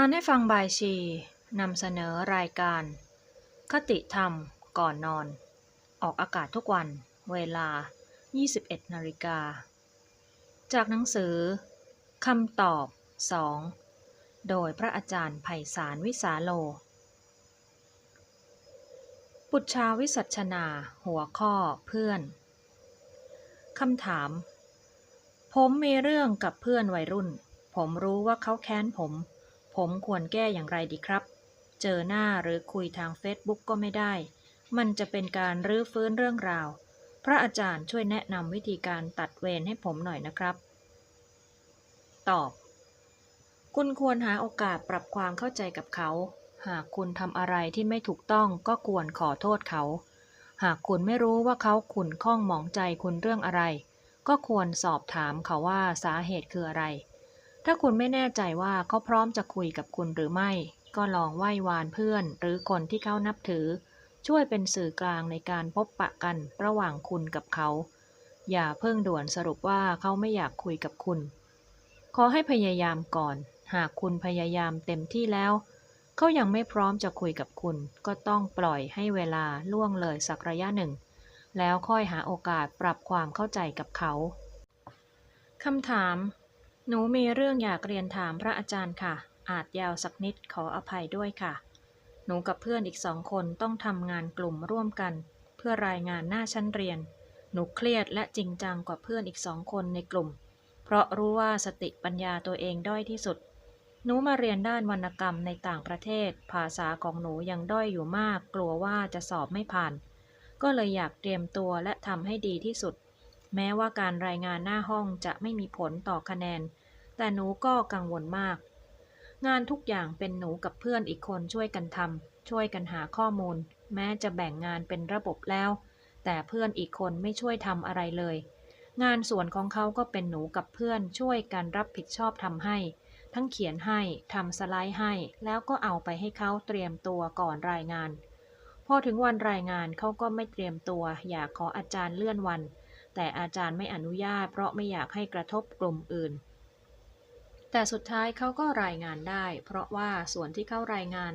อ่านให้ฟังบายชีนำเสนอรายการ คติธรรมก่อนนอน ออกอากาศทุกวัน เวลา 21นาฬิกา จากหนังสือคำตอบ 2 โดยพระอาจารย์ไพศาลวิสาโล ปุจชาวิสัชนา หัวข้อเพื่อน คำถาม ผมมีเรื่องกับเพื่อนวัยรุ่น ผมรู้ว่าเขาแค้นผม ผมควรแก้อย่างไรดีครับ เจอหน้าหรือคุยทางเฟซบุ๊กก็ไม่ได้ มันจะเป็นการรื้อฟื้นเรื่องราว พระอาจารย์ช่วยแนะนำวิธีการตัดเวรให้ผมหน่อยนะครับ ตอบ คุณควรหาโอกาสปรับความเข้าใจกับเขา หากคุณทำอะไรที่ไม่ถูกต้องก็ควรขอโทษเขา หากคุณไม่รู้ว่าเขาขุนข้องหมองใจคุณเรื่องอะไร ก็ควรสอบถามเขาว่าสาเหตุคืออะไร ถ้าคุณไม่แน่ใจว่าเขาพร้อมจะคุยกับคุณหรือไม่ ก็ลองไหว้วานเพื่อน หรือคนที่เขานับถือ ช่วยเป็นสื่อกลางในการพบปะกันระหว่างคุณกับเขา อย่าเพิ่งด่วนสรุปว่าเขาไม่อยากคุยกับคุณ ขอให้พยายามก่อน หากคุณพยายามเต็มที่แล้ว เขายังไม่พร้อมจะคุยกับคุณ ก็ต้องปล่อยให้เวลาล่วงเลยสักระยะหนึ่ง แล้วค่อยหาโอกาสปรับความเข้าใจกับเขาคำถาม หนูมีเรื่องอยากเรียนถามพระอาจารย์ค่ะ อาจยาวสักนิดขออภัยด้วยค่ะ หนูกับเพื่อนอีกสองคนต้องทำงานกลุ่มร่วมกัน เพื่อรายงานหน้าชั้นเรียน หนูเครียดและจริงจังกว่าเพื่อนอีกสองคนในกลุ่ม เพราะรู้ว่าสติปัญญาตัวเองด้อยที่สุด หนูมาเรียนด้านวรรณกรรมในต่างประเทศ ภาษาของหนูยังด้อยอยู่มาก กลัวว่าจะสอบไม่ผ่าน ก็เลยอยากเตรียมตัวและทำให้ดีที่สุด แม้ว่าการรายงานหน้าห้องจะไม่มีผลต่อคะแนน แต่หนูก็กังวลมาก งานทุกอย่างเป็นหนูกับเพื่อนอีกคนช่วยกันทำช่วยกันหาข้อมูล แม้จะแบ่งงานเป็นระบบแล้ว แต่เพื่อนอีกคนไม่ช่วยทำอะไรเลย งานส่วนของเขาก็เป็นหนูกับเพื่อนช่วยกันรับผิดชอบทำให้ ทั้งเขียนให้ทำสไลด์ให้ แล้วก็เอาไปให้เขาเตรียมตัวก่อนรายงาน พอถึงวันรายงานเขาก็ไม่เตรียมตัว อยากขออาจารย์เลื่อนวัน แต่อาจารย์ไม่อนุญาต เพราะไม่อยากให้กระทบกลุ่มอื่น แต่สุดท้ายเขาก็รายงานได้ เพราะว่าส่วนที่เขารายงาน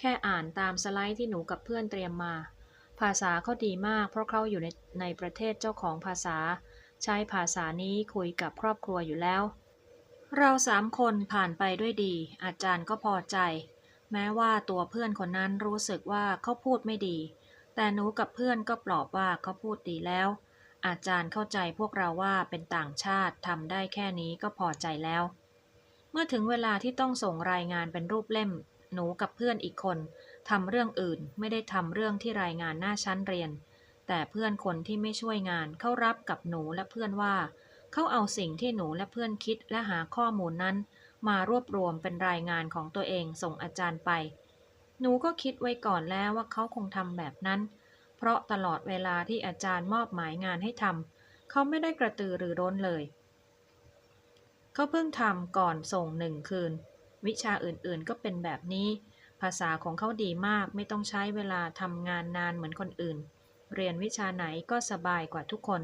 แค่อ่านตามสไลด์ที่หนูกับเพื่อนเตรียมมา ภาษาเขาดีมาก เพราะเขาอยู่ในในประเทศเจ้าของภาษา ใช้ภาษานี้คุยกับครอบครัวอยู่แล้ว เราสามคนผ่านไปด้วยดี อาจารย์ก็พอใจ แม้ว่าตัวเพื่อนคนนั้นรู้สึกว่าเขาพูดไม่ดีแต่หนูกับเพื่อนก็ปลอบว่าเขาพูดดีแล้ว อาจารย์เข้าใจพวกเราว่าเป็นต่างชาติทำได้แค่นี้ก็พอใจแล้ว เมื่อถึงเวลาที่ต้องส่งรายงานเป็นรูปเล่ม หนูกับเพื่อนอีกคนทำเรื่องอื่นไม่ได้ทำเรื่องที่รายงานหน้าชั้นเรียน แต่เพื่อนคนที่ไม่ช่วยงานเขารับกับหนูและเพื่อนว่า เขาเอาสิ่งที่หนูและเพื่อนคิดและหาข้อมูลนั้น มารวบรวมเป็นรายงานของตัวเองส่งอาจารย์ไป หนูก็คิดไว้ก่อนแล้วว่าเขาคงทำแบบนั้นเพราะตลอดเวลาที่อาจารย์มอบหมายงานให้ทำเขาไม่ได้กระตือรือร้นเลย เขาเพิ่งทำก่อนส่งหนึ่งคืน วิชาอื่นๆก็เป็นแบบนี้ ภาษาของเขาดีมากไม่ต้องใช้เวลาทำงานนานเหมือนคนอื่น เรียนวิชาไหนก็สบายกว่าทุกคน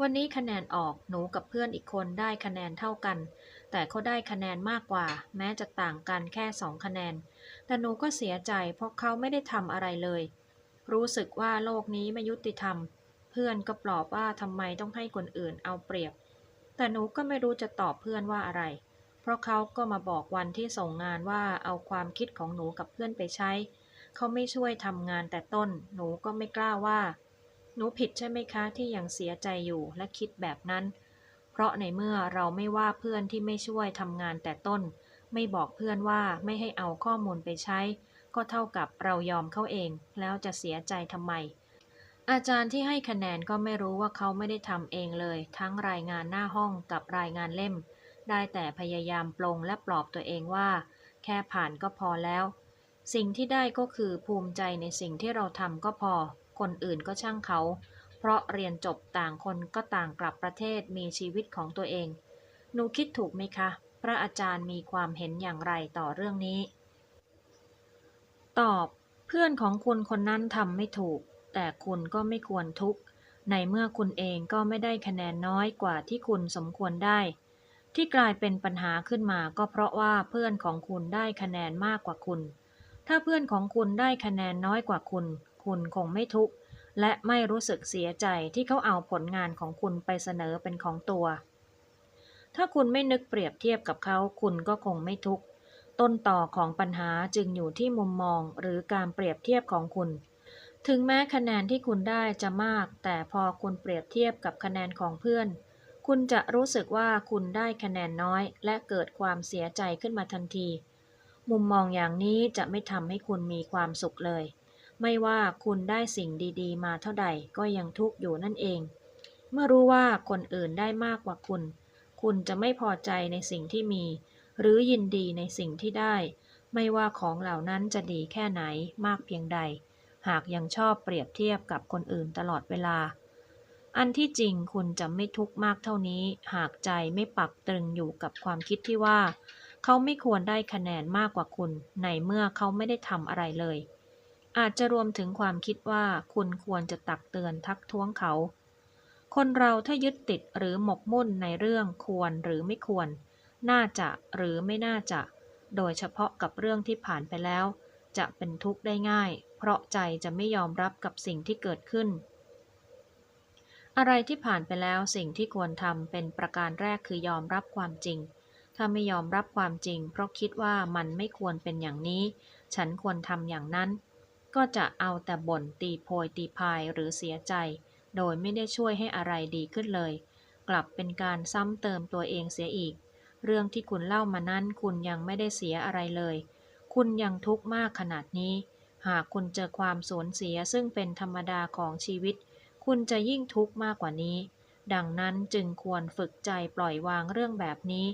วันนี้คะแนนออกหนูกับเพื่อนอีกคนได้คะแนนเท่ากัน แต่เขาได้คะแนนมากกว่า แม้จะต่างกันแค่สองคะแนน แต่หนูก็เสียใจเพราะเขาไม่ได้ทำอะไรเลย รู้สึกว่าโลกนี้ไม่ยุติธรรม เพื่อนก็ปลอบว่าทำไมต้องให้คนอื่นเอาเปรียบ แต่หนูก็ไม่รู้จะตอบเพื่อนว่าอะไร เพราะเขาก็มาบอกวันที่ส่งงานว่าเอาความคิดของหนูกับเพื่อนไปใช้ เขาไม่ช่วยทำงานแต่ต้น หนูก็ไม่กล้าว่า หนูผิดใช่ไหมคะที่ยังเสียใจอยู่และคิดแบบนั้น เพราะในเมื่อเราไม่ว่าเพื่อนที่ไม่ช่วยทำงานแต่ต้น ไม่บอกเพื่อนว่าไม่ให้เอาข้อมูลไปใช้ ก็เท่ากับเรายอมเขาเอง แล้วจะเสียใจทำไม อาจารย์ที่ให้คะแนนก็ไม่รู้ว่าเขาไม่ได้ทำเองเลย ทั้งรายงานหน้าห้องกับรายงานเล่ม ได้แต่พยายามปลงและปลอบตัวเองว่า แค่ผ่านก็พอแล้ว สิ่งที่ได้ก็คือภูมิใจในสิ่งที่เราทำก็พอ คนอื่นก็ช่างเขา เพราะเรียนจบต่างคนก็ต่างกลับประเทศมีชีวิตของตัวเอง หนูคิดถูกไหมคะ พระอาจารย์มีความเห็นอย่างไรต่อเรื่องนี้ ตอบ เพื่อนของคุณคนนั้นทำไม่ถูก แต่คุณก็ไม่ควรทุกข์ ในเมื่อคุณเองก็ไม่ได้คะแนนน้อยกว่าที่คุณสมควรได้ ที่กลายเป็นปัญหาขึ้นมาก็เพราะว่าเพื่อนของคุณได้คะแนนมากกว่าคุณ ถ้าเพื่อนของคุณได้คะแนนน้อยกว่าคุณ คุณคงไม่ทุกข์ และไม่รู้สึกเสียใจที่เขาเอาผลงานของคุณไปเสนอเป็นของตัว ถ้าคุณไม่นึกเปรียบเทียบกับเขาคุณก็คงไม่ทุกข์ ต้นต่อของปัญหาจึงอยู่ที่มุมมองหรือการเปรียบเทียบของคุณ ถึงแม้คะแนนที่คุณได้จะมาก แต่พอคุณเปรียบเทียบกับคะแนนของเพื่อน คุณจะรู้สึกว่าคุณได้คะแนนน้อย และเกิดความเสียใจขึ้นมาทันที มุมมองอย่างนี้จะไม่ทำให้คุณมีความสุขเลย ไม่ว่าคุณได้สิ่งดีๆ มาเท่าใดก็ยังทุกข์อยู่นั่นเอง เมื่อรู้ว่าคนอื่นได้มากกว่าคุณ คุณจะไม่พอใจในสิ่งที่มี หรือยินดีในสิ่งที่ได้ ไม่ว่าของเหล่านั้นจะดีแค่ไหนมากเพียงใด หากยังชอบเปรียบเทียบกับคนอื่นตลอดเวลา อันที่จริงคุณจะไม่ทุกข์มากเท่านี้ หากใจไม่ปักตรึงอยู่กับความคิดที่ว่า เขาไม่ควรได้คะแนนมากกว่าคุณ ในเมื่อเขาไม่ได้ทำอะไรเลย อาจจะรวมถึงความคิดว่าคุณควรจะตักเตือนทักท้วงเขา คนเราถ้ายึดติดหรือหมกมุ่นในเรื่องควรหรือไม่ควร น่าจะหรือไม่น่าจะ โดยเฉพาะกับเรื่องที่ผ่านไปแล้ว จะเป็นทุกข์ได้ง่าย เพราะใจจะไม่ยอมรับกับสิ่งที่เกิดขึ้น อะไรที่ผ่านไปแล้วสิ่งที่ควรทำเป็นประการแรกคือยอมรับความจริง ถ้าไม่ยอมรับความจริง เพราะคิดว่ามันไม่ควรเป็นอย่างนี้ ฉันควรทำอย่างนั้น ก็จะเอาแต่บ่นตีโพยตีพายหรือเสียใจ โดยไม่ได้ช่วยให้อะไรดีขึ้นเลย กลับเป็นการซ้ำเติมตัวเองเสียอีก เรื่องที่คุณเล่ามานั้นคุณยังไม่ได้เสียอะไรเลย คุณยังทุกข์มากขนาดนี้ หากคุณเจอความสูญเสียซึ่งเป็นธรรมดาของชีวิต คุณจะยิ่งทุกข์มากกว่านี้ ดังนั้นจึงควรฝึกใจปล่อยวางเรื่องแบบนี้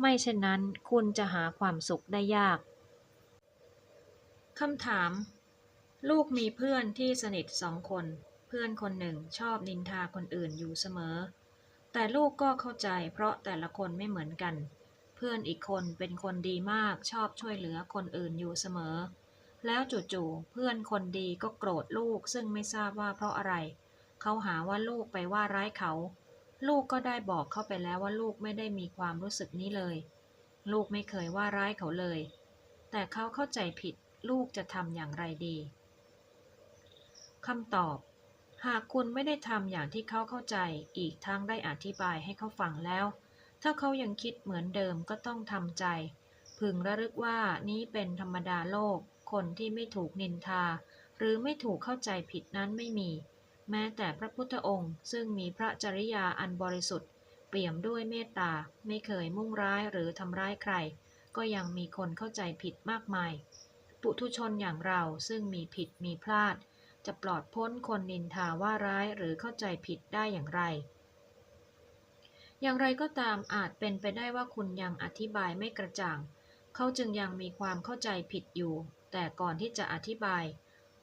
ไม่เช่นนั้นคุณจะหาความสุขได้ยากคำถาม ลูกมีเพื่อนที่สนิทสองคน เพื่อนคนหนึ่งชอบนินทาคนอื่นอยู่เสมอ แต่ลูกก็เข้าใจเพราะแต่ละคนไม่เหมือนกัน เพื่อนอีกคนเป็นคนดีมากชอบช่วยเหลือคนอื่นอยู่เสมอ แล้วจู่ๆเพื่อนคนดีก็โกรธลูกซึ่งไม่ทราบว่าเพราะอะไร เขาหาว่าลูกไปว่าร้ายเขา ลูกก็ได้บอกเขาไปแล้วว่าลูกไม่ได้มีความรู้สึกนี้เลย ลูกไม่เคยว่าร้ายเขาเลย แต่เขาเข้าใจผิดลูกจะทำอย่างไรดี คำตอบ หากคุณไม่ได้ทำอย่างที่เขาเข้าใจ อีกทั้งได้อธิบายให้เขาฟังแล้ว ถ้าเขายังคิดเหมือนเดิมก็ต้องทำใจ พึงระลึกว่านี้เป็นธรรมดาโลก คนที่ไม่ถูกนินทา หรือไม่ถูกเข้าใจผิดนั้นไม่มี แม้แต่พระพุทธองค์ ซึ่งมีพระจริยาอันบริสุทธิ์ เปี่ยมด้วยเมตตา ไม่เคยมุ่งร้ายหรือทำร้ายใคร ก็ยังมีคนเข้าใจผิดมากมาย ปุถุชนอย่างเราซึ่งมีผิดมีพลาด จะปลอดพ้นคนนินทาว่าร้ายหรือเข้าใจผิดได้อย่างไร อย่างไรก็ตามอาจเป็นไปได้ว่าคุณยังอธิบายไม่กระจ่าง เขาจึงยังมีความเข้าใจผิดอยู่ แต่ก่อนที่จะอธิบาย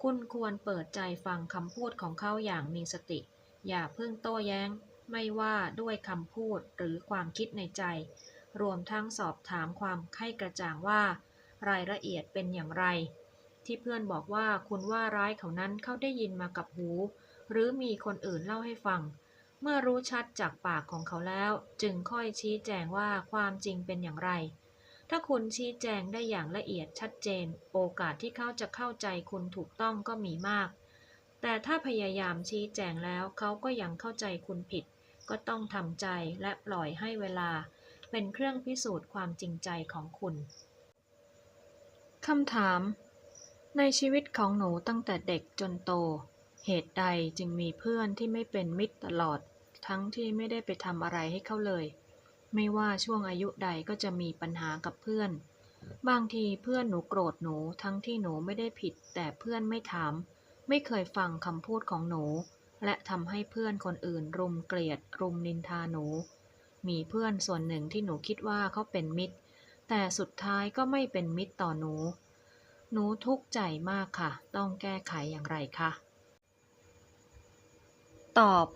คุณควรเปิดใจฟังคำพูดของเขาอย่างมีสติ อย่าเพิ่งโต้แย้ง ไม่ว่าด้วยคำพูดหรือความคิดในใจ รวมทั้งสอบถามความให้กระจ่างว่า รายละเอียดเป็นอย่างไร ที่เพื่อนบอกว่าคุณว่าร้ายเขานั้นเขาได้ยินมากับหู หรือมีคนอื่นเล่าให้ฟัง เมื่อรู้ชัดจากปากของเขาแล้ว จึงค่อยชี้แจงว่าความจริงเป็นอย่างไร ถ้าคุณชี้แจงได้อย่างละเอียดชัดเจน โอกาสที่เขาจะเข้าใจคุณถูกต้องก็มีมาก แต่ถ้าพยายามชี้แจงแล้วเขาก็ยังเข้าใจคุณผิด ก็ต้องทำใจและปล่อยให้เวลา เป็นเครื่องพิสูจน์ความจริงใจของคุณคำถาม ในชีวิตของหนูตั้งแต่เด็กจนโต เหตุใดจึงมีเพื่อนที่ไม่เป็นมิตรตลอด ทั้งที่ไม่ได้ไปทำอะไรให้เขาเลย ไม่ว่าช่วงอายุใดก็จะมีปัญหากับเพื่อน บางทีเพื่อนหนูโกรธหนูทั้งที่หนูไม่ได้ผิด แต่เพื่อนไม่ถาม ไม่เคยฟังคำพูดของหนู และทำให้เพื่อนคนอื่นรุมเกลียด รุมนินทาหนู มีเพื่อนส่วนหนึ่งที่หนูคิดว่าเขาเป็นมิตร แต่สุดท้ายก็ไม่เป็นมิตรต่อหนู หนูทุกข์ใจมากค่ะ ต้องแก้ไขอย่างไรคะ ตอบ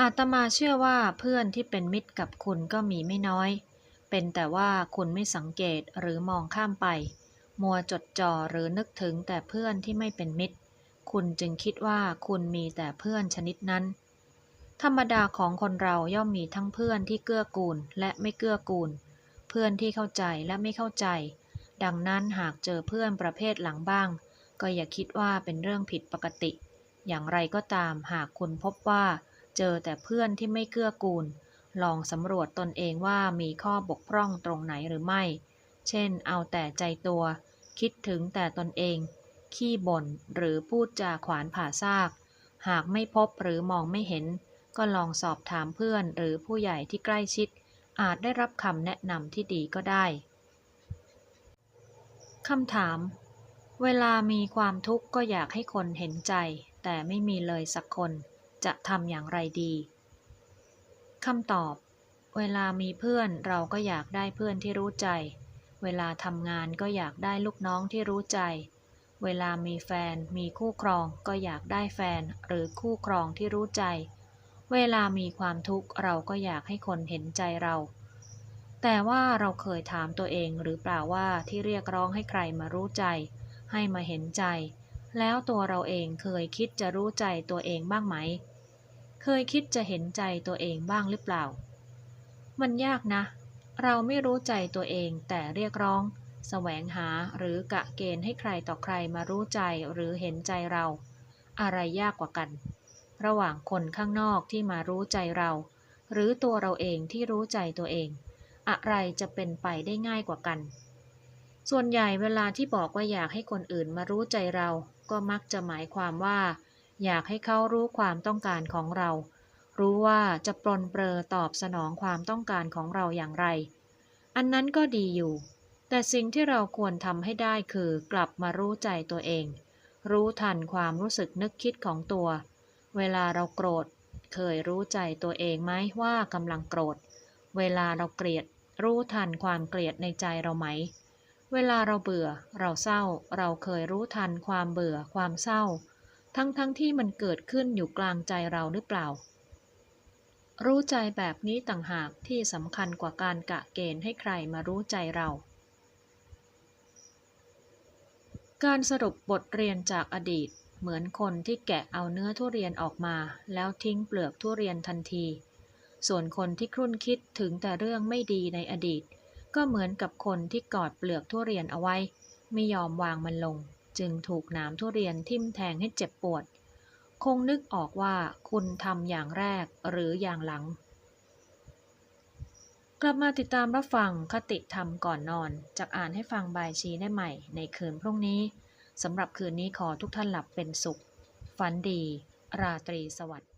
อาตมาเชื่อว่าเพื่อนที่เป็นมิตรกับคุณก็มีไม่น้อย เป็นแต่ว่าคุณไม่สังเกตหรือมองข้ามไป มัวจดจ่อหรือนึกถึงแต่เพื่อนที่ไม่เป็นมิตร คุณจึงคิดว่าคุณมีแต่เพื่อนชนิดนั้น ธรรมดาของคนเราย่อมมีทั้งเพื่อนที่เกื้อกูลและไม่เกื้อกูล เพื่อนที่เข้าใจและไม่เข้าใจ ดังนั้นหากเจอเพื่อนประเภทหลังบ้าง ก็อย่าคิดว่าเป็นเรื่องผิดปกติ อย่างไรก็ตามหากคุณพบว่า เจอแต่เพื่อนที่ไม่เกื้อกูล ลองสำรวจตนเองว่ามีข้อบกพร่องตรงไหนหรือไม่ เช่น เอาแต่ใจตัว คิดถึงแต่ตนเอง ขี้บ่นหรือพูดจาขวานผ่าซาก หากไม่พบหรือมองไม่เห็น ก็ลองสอบถามเพื่อนหรือผู้ใหญ่ที่ใกล้ชิด อาจได้รับคำแนะนำที่ดีก็ได้ คำถาม เวลามีความทุกข์ก็อยากให้คนเห็นใจ แต่ไม่มีเลยสักคน จะทำอย่างไรดี คำตอบ เวลามีเพื่อนเราก็อยากได้เพื่อนที่รู้ใจ เวลาทำงานก็อยากได้ลูกน้องที่รู้ใจ เวลามีแฟนมีคู่ครองก็อยากได้แฟนหรือคู่ครองที่รู้ใจ เวลามีความทุกข์เราก็อยากให้คนเห็นใจเรา แต่ว่าเราเคยถามตัวเองหรือเปล่าว่าที่เรียกร้องให้ใครมารู้ใจ ให้มาเห็นใจ แล้วตัวเราเองเคยคิดจะรู้ใจตัวเองบ้างไหม เคยคิดจะเห็นใจตัวเองบ้างหรือเปล่า มันยากนะ เราไม่รู้ใจตัวเองแต่เรียกร้อง แสวงหาหรือกะเกณฑ์ให้ใครต่อใครมารู้ใจหรือเห็นใจเรา อะไรยากกว่ากัน ระหว่างคนข้างนอกที่มารู้ใจเรา หรือตัวเราเองที่รู้ใจตัวเอง อะไรจะเป็นไปได้ง่ายกว่ากัน ส่วนใหญ่เวลาที่บอกว่าอยากให้คนอื่นมารู้ใจเรา ก็มักจะหมายความว่า อยากให้เขารู้ความต้องการของเรา รู้ว่าจะปลนเปลอตอบสนองความต้องการของเราอย่างไร อันนั้นก็ดีอยู่ แต่สิ่งที่เราควรทำให้ได้คือกลับมารู้ใจตัวเอง รู้ทันความรู้สึกนึกคิดของตัว เวลาเราโกรธ เคยรู้ใจตัวเองไหมว่ากำลังโกรธเวลาเราเกลียด รู้ทันความเกลียดในใจเราไหม เวลาเราเบื่อ เราเศร้า เราเคยรู้ทันความเบื่อความเศร้า ทั้งๆทที่มันเกิดขึ้นอยู่กลางใจเราหรือเปล่า รู้ใจแบบนี้ต่างหากที่สำคัญกว่าการกะเกณฑ์ให้ใครมารู้ใจเรา การสรุปบทเรียนจากอดีตเหมือนคนที่แกะเอาเนื้อทุเรียนออกมา แล้วทิ้งเปลือกทุเรียนทันที ส่วนคนที่ครุ่นคิดถึงแต่เรื่องไม่ดีในอดีต ก็เหมือนกับคนที่กอดเปลือกทุเรียนเอาไว้ ไม่ยอมวางมันลง จึงถูกนามทุเรียนทิ่มแทงให้เจ็บปวด คงนึกออกว่าคุณทำอย่างแรกหรืออย่างหลัง กลับมาติดตามรับฟังคติธรรมก่อนนอน จากอ่านให้ฟังบายชีได้ใหม่ ในคืนพรุ่งนี้สำหรับคืนนี้ขอทุกท่านหลับเป็นสุข ฝันดี ราตรีสวัสดิ์